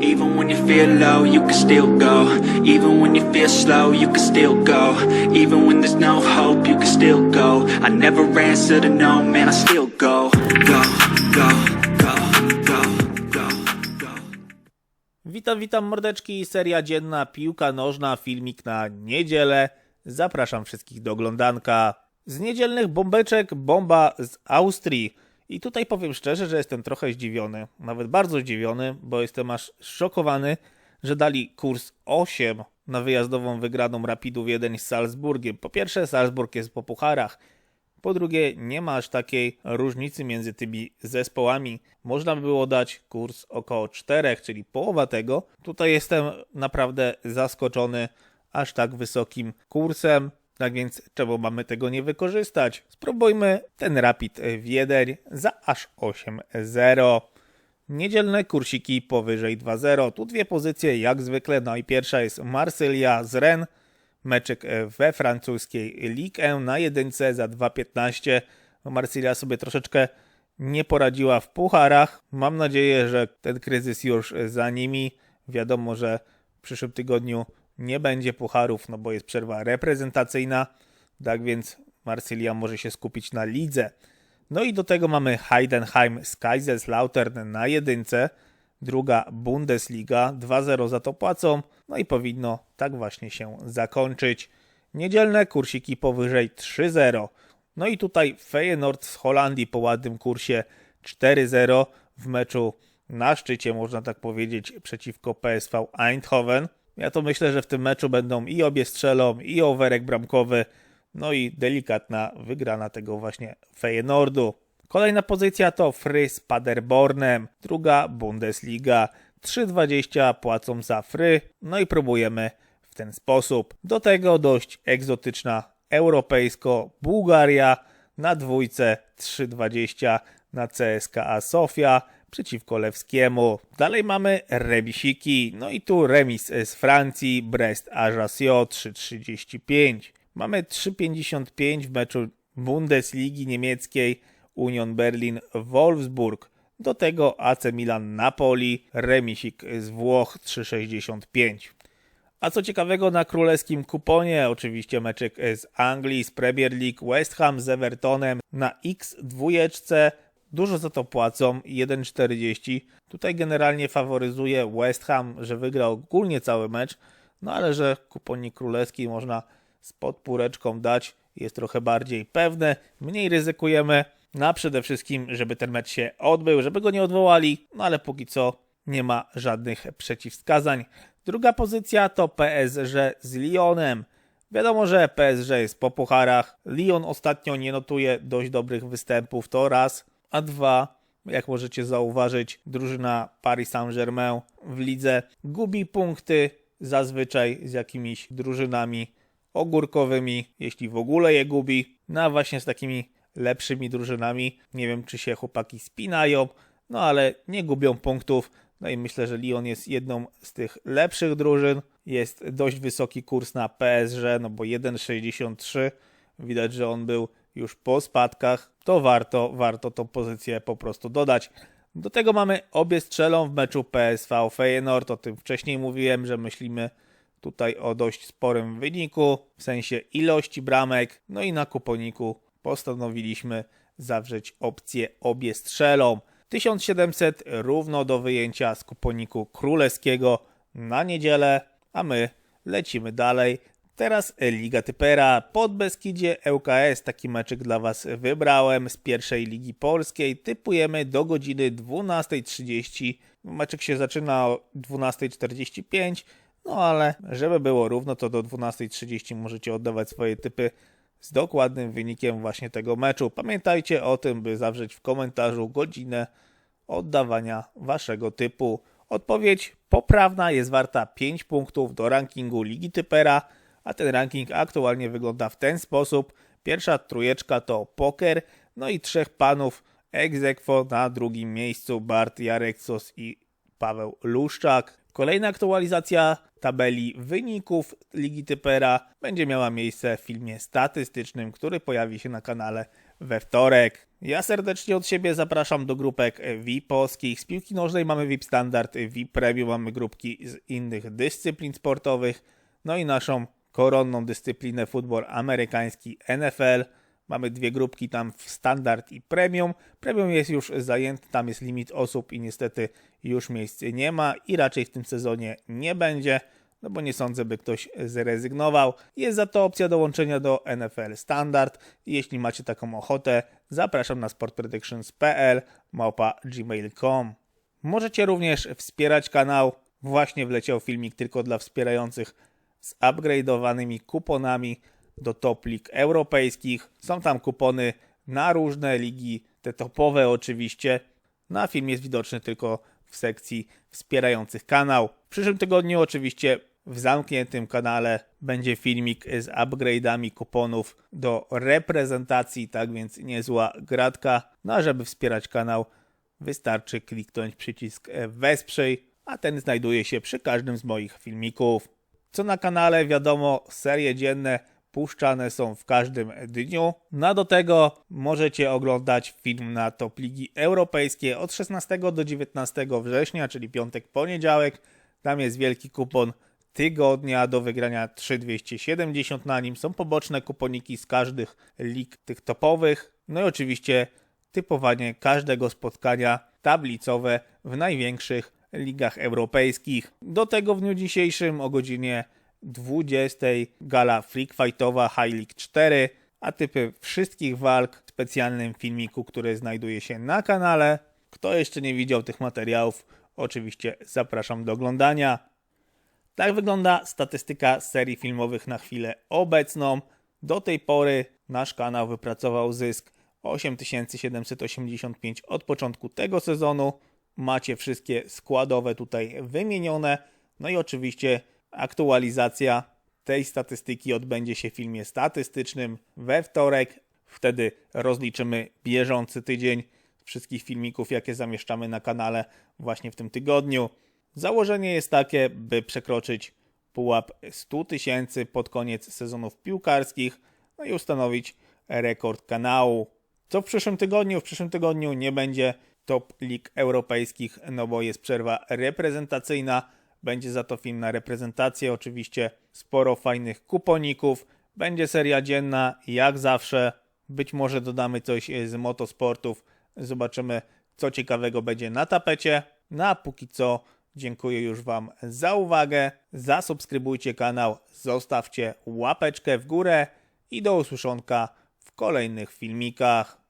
Even when you feel low, you can still go. Even when you feel slow, you can still go. Even when there's no hope, you can still go. I never answer to no, man, I still go. Go, go. Witam, witam mordeczki, seria dzienna, piłka nożna, filmik na niedzielę. Zapraszam wszystkich do oglądanka. Z niedzielnych bombeczek bomba z Austrii. I tutaj powiem szczerze, że jestem trochę zdziwiony, nawet bardzo zdziwiony, bo jestem aż szokowany, że dali kurs 8 na wyjazdową wygraną Rapidu Wiedeń z Salzburgiem. Po pierwsze, Salzburg jest po pucharach. Po drugie, nie ma aż takiej różnicy między tymi zespołami. Można by było dać kurs około 4, czyli połowa tego. Tutaj jestem naprawdę zaskoczony aż tak wysokim kursem. Tak więc czemu mamy tego nie wykorzystać? Spróbujmy ten Rapid Wiedeń za aż 8-0. Niedzielne kursiki powyżej 2-0. Tu dwie pozycje jak zwykle. No i pierwsza jest Marsylia z Rennes. Meczek we francuskiej Ligue 1 na jedynce za 2,15. No, Marsylia sobie troszeczkę nie poradziła w pucharach. Mam nadzieję, że ten kryzys już za nimi. Wiadomo, że w przyszłym tygodniu nie będzie pucharów, no bo jest przerwa reprezentacyjna. Tak więc Marsylia może się skupić na lidze. No i do tego mamy Heidenheim z Kaiserslautern na jedynce. Druga Bundesliga, 2-0 za to płacą. No i powinno tak właśnie się zakończyć. Niedzielne kursiki powyżej 3-0. No i tutaj Feyenoord z Holandii po ładnym kursie 4-0 w meczu na szczycie, można tak powiedzieć, przeciwko PSV Eindhoven. Ja to myślę, że w tym meczu będą i obie strzelą, i overek bramkowy, no i delikatna wygrana tego właśnie Feyenoordu. Kolejna pozycja to Fry z Paderbornem, druga Bundesliga. 3,20 płacą za Fry, no i próbujemy w ten sposób. Do tego dość egzotyczna europejsko Bułgaria na dwójce 3,20 na CSKA Sofia przeciwko Lewskiemu. Dalej mamy remisiki, no i tu remis z Francji, Brest Ajaccio 3,35. Mamy 3,55 w meczu Bundesligi niemieckiej Union Berlin Wolfsburg. Do tego AC Milan Napoli, remisik z Włoch 3,65. A co ciekawego na królewskim kuponie, oczywiście meczek z Anglii, z Premier League, West Ham z Evertonem na X2. Dużo za to płacą, 1,40. Tutaj generalnie faworyzuje West Ham, że wygrał ogólnie cały mecz, no ale że kuponik królewski można z podpóreczką dać, jest trochę bardziej pewne, mniej ryzykujemy. No przede wszystkim, żeby ten mecz się odbył, żeby go nie odwołali, no ale póki co nie ma żadnych przeciwwskazań. Druga pozycja to PSG z Lyonem. Wiadomo, że PSG jest po pucharach. Lyon ostatnio nie notuje dość dobrych występów, to raz. A dwa, jak możecie zauważyć, drużyna Paris Saint-Germain w lidze gubi punkty zazwyczaj z jakimiś drużynami ogórkowymi, jeśli w ogóle je gubi. No a właśnie z takimi lepszymi drużynami. Nie wiem, czy się chłopaki spinają, no ale nie gubią punktów. No i myślę, że Lyon jest jedną z tych lepszych drużyn. Jest dość wysoki kurs na PSG, no bo 1,63. Widać, że on był już po spadkach. To warto, warto tą pozycję po prostu dodać. Do tego mamy obie strzelą w meczu PSV Feyenoord. O tym wcześniej mówiłem, że myślimy tutaj o dość sporym wyniku, w sensie ilości bramek. No i na kuponiku postanowiliśmy zawrzeć opcję obie strzelą. 1700 równo do wyjęcia z kuponiku królewskiego na niedzielę, a my lecimy dalej. Teraz Liga Typera pod Beskidzie ŁKS. Taki meczyk dla Was wybrałem z pierwszej Ligi Polskiej. Typujemy do godziny 12.30. Meczek się zaczyna o 12.45. No ale żeby było równo, to do 12.30 możecie oddawać swoje typy z dokładnym wynikiem właśnie tego meczu. Pamiętajcie o tym, by zawrzeć w komentarzu godzinę oddawania waszego typu. Odpowiedź poprawna jest warta 5 punktów do rankingu Ligi Typera, a ten ranking aktualnie wygląda w ten sposób. Pierwsza trójeczka to poker, no i trzech panów aequo na drugim miejscu Bart Jareksos i Paweł Luszczak. Kolejna aktualizacja tabeli wyników Ligi Typera będzie miała miejsce w filmie statystycznym, który pojawi się na kanale we wtorek. Ja serdecznie od siebie zapraszam do grupek VIP-owskich. Z piłki nożnej mamy VIP Standard, VIP Premium, mamy grupki z innych dyscyplin sportowych. No i naszą koronną dyscyplinę futbol amerykański NFL. Mamy dwie grupki tam w standard i premium. Premium jest już zajęty, tam jest limit osób i niestety już miejsc nie ma i raczej w tym sezonie nie będzie, no bo nie sądzę, by ktoś zrezygnował. Jest za to opcja dołączenia do NFL Standard. Jeśli macie taką ochotę, zapraszam na sportpredictions.pl małpa gmail.com. Możecie również wspierać kanał. Właśnie wleciał filmik tylko dla wspierających z upgrade'owanymi kuponami do top lig europejskich. Są tam kupony na różne ligi, te topowe oczywiście. Na film jest widoczny tylko w sekcji wspierających kanał. W przyszłym tygodniu oczywiście w zamkniętym kanale będzie filmik z upgrade'ami kuponów do reprezentacji, tak więc niezła gratka. No a żeby wspierać kanał wystarczy kliknąć przycisk wesprzyj, a ten znajduje się przy każdym z moich filmików. Co na kanale wiadomo, serie dzienne puszczane są w każdym dniu. No a do tego możecie oglądać film na Top Ligi Europejskie od 16 do 19 września, czyli piątek, poniedziałek. Tam jest wielki kupon tygodnia do wygrania 3270 na nim. Są poboczne kuponiki z każdych lig tych topowych. No i oczywiście typowanie każdego spotkania tablicowe w największych ligach europejskich. Do tego w dniu dzisiejszym o godzinie 20 gala Freak Fightowa High League 4, a typy wszystkich walk w specjalnym filmiku, który znajduje się na kanale. Kto jeszcze nie widział tych materiałów, oczywiście zapraszam do oglądania. Tak wygląda statystyka serii filmowych na chwilę obecną. Do tej pory nasz kanał wypracował zysk 8785 od początku tego sezonu. Macie wszystkie składowe tutaj wymienione. No i oczywiście aktualizacja tej statystyki odbędzie się w filmie statystycznym we wtorek. Wtedy rozliczymy bieżący tydzień wszystkich filmików, jakie zamieszczamy na kanale właśnie w tym tygodniu. Założenie jest takie, by przekroczyć pułap 100 tysięcy pod koniec sezonów piłkarskich, no i ustanowić rekord kanału. Co w przyszłym tygodniu? W przyszłym tygodniu nie będzie top lig europejskich, no bo jest przerwa reprezentacyjna. Będzie za to film na reprezentację, oczywiście sporo fajnych kuponików. Będzie seria dzienna, jak zawsze. Być może dodamy coś z motosportów. Zobaczymy, co ciekawego będzie na tapecie. No a póki co dziękuję już Wam za uwagę. Zasubskrybujcie kanał, zostawcie łapeczkę w górę i do usłyszonka w kolejnych filmikach.